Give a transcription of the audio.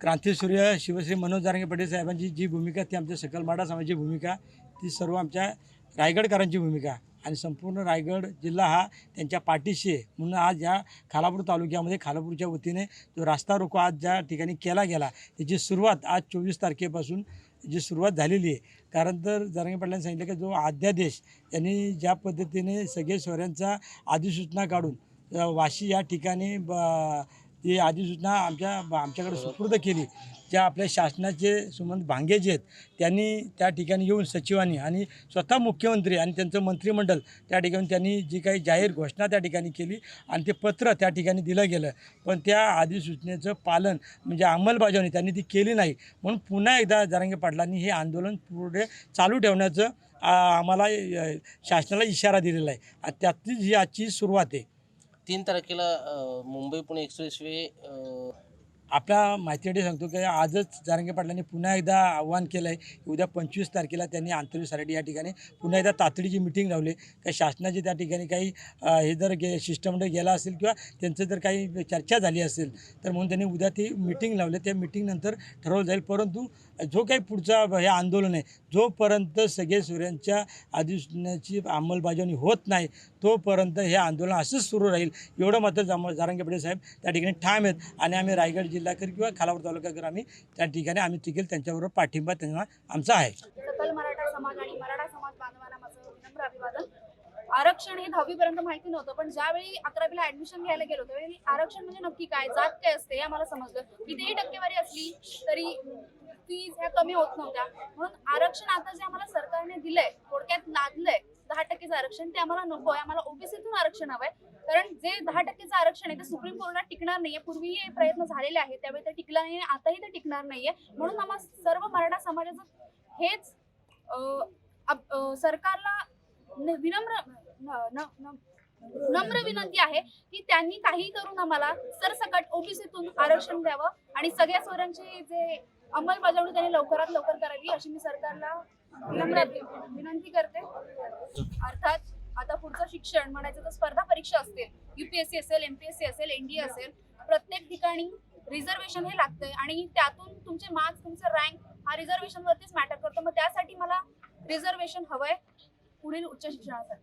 क्रांतीसूर्य शिवश्री मनोज जारंगे पाटील साहेबांची जी भूमिका ती आमच्या सकल माडा समाजाची भूमिका ती सर्व आमच्या रायगडकरांची भूमिका. आणि संपूर्ण रायगड जिल्हा हा त्यांच्या पाठीशी आहे. म्हणून आज या खालापूर तालुक्यामध्ये खालापूरच्या वतीने जो रास्ता रोको आज ज्या ठिकाणी केला गेला त्याची सुरुवात आज चोवीस तारखेपासून जी सुरुवात झालेली आहे. कारण तर जरांगे पाटलांनी सांगितलं की जो अध्यादेश यांनी ज्या पद्धतीने सगळे शहरांचा अधिसूचना काढून वाशी या ठिकाणी ब ती अधिसूचना आमच्या आमच्याकडे सुपूर्द केली. ज्या आपल्या शासनाचे सुमंत भांगे जे आहेत त्यांनी त्या ठिकाणी येऊन सचिवांनी आणि स्वतः मुख्यमंत्री आणि त्यांचं मंत्रिमंडळ त्या ठिकाणी त्यांनी जी काही जाहीर घोषणा त्या ठिकाणी केली आणि ते पत्र त्या ठिकाणी दिलं गेलं. पण त्या अधिसूचनेचं पालन म्हणजे अंमलबजावणी त्यांनी ती केली नाही. म्हणून पुन्हा एकदा जरांगे पाटलांनी हे आंदोलन पुढे चालू ठेवण्याचं आम्हाला शासनाला इशारा दिलेला आहे. त्यातलीच ही आजची सुरुवात आहे तीन तारखेला मुंबई पुणे एक्सप्रेस वे आपल्या माहितीसाठी सांगतो की आजच जारंगे पाटलांनी पुन्हा एकदा आव्हान केलं आहे की उद्या पंचवीस तारखेला त्यांनी आंतरविसाठी या ठिकाणी पुन्हा एकदा तातडीची मिटिंग लावली. काही शासनाची त्या ठिकाणी काही हे जर गे शिष्टमंडळ गेला असेल किंवा त्यांचं जर काही चर्चा झाली असेल तर म्हणून त्यांनी उद्या ती मिटिंग लावली. त्या मिटिंगनंतर ठरवलं जाईल. परंतु जो काही पुढचा हे आंदोलन आहे जोपर्यंत सगळे सूर्यांच्या अधिसूचनाची अंमलबजावणी होत नाही तोपर्यंत हे आंदोलन असंच सुरू राहील. एवढं मात्र जाम जारंगे पाटील साहेब त्या ठिकाणी ठाम आहेत. आणि आम्ही रायगड जिल्हाकर किंवा खालापूर तालुक्याकर आम्ही त्या ठिकाणी आम्ही तिघील त्यांच्याबरोबर पाठिंबा त्यांना आमचा आहे. सकल मराठा समाज आणि मराठा समाज बांधवांना माझं विनम्र अभिवादन. आरक्षण हे दहावी पर्यंत माहिती नव्हतं पण ज्यावेळी अकरावीला ऍडमिशन घ्यायला गेलो त्यावेळी आरक्षण म्हणजे नक्की काय? जात काय असते हे आम्हाला समजलं. कितीही टक्केवारी असली तरी फीज ह्या कमी होत नव्हत्या. म्हणून आरक्षण आता जे आम्हाला सरकारने दिलंय थोडक्यात लादलंय दहा टक्केचं आरक्षण ते आम्हाला नको आहे. आम्हाला ओबीसीतून आरक्षण हवंय. कारण जे दहा टक्केचं आरक्षण आहे ते सुप्रीम कोर्टात टिकणार नाहीये. पूर्वीही हे प्रयत्न झालेले आहेत त्यावेळी ते टिकला नाही आताही ते टिकणार नाहीये. म्हणून आम्हा सर्व मराठा समाजाचं हेच सरकारला न- विनम्र न- न- नम्र विनंती आहे की त्यांनी काही करून आम्हाला सरसकट ओबीसीतून आरक्षण द्यावं आणि सगळ्या स्वरांची जे अंमलबजावणी त्यांनी लवकरात लवकर करावी अशी मी सरकारला विनम्र विनंती करते. अर्थात आता पुढचं शिक्षण म्हणायचं तर स्पर्धा परीक्षा असतील युपीएससी असेल एमपीएससी असेल एनडीए असेल प्रत्येक ठिकाणी रिझर्वेशन हे लागतंय. आणि त्यातून तुमचे मार्क्स तुमचं रँक हा रिझर्वेशन वरतीच मॅटर करतो. मग त्यासाठी मला रिझर्वेशन हवंय पुढील उच्च शिक्षणासाठी.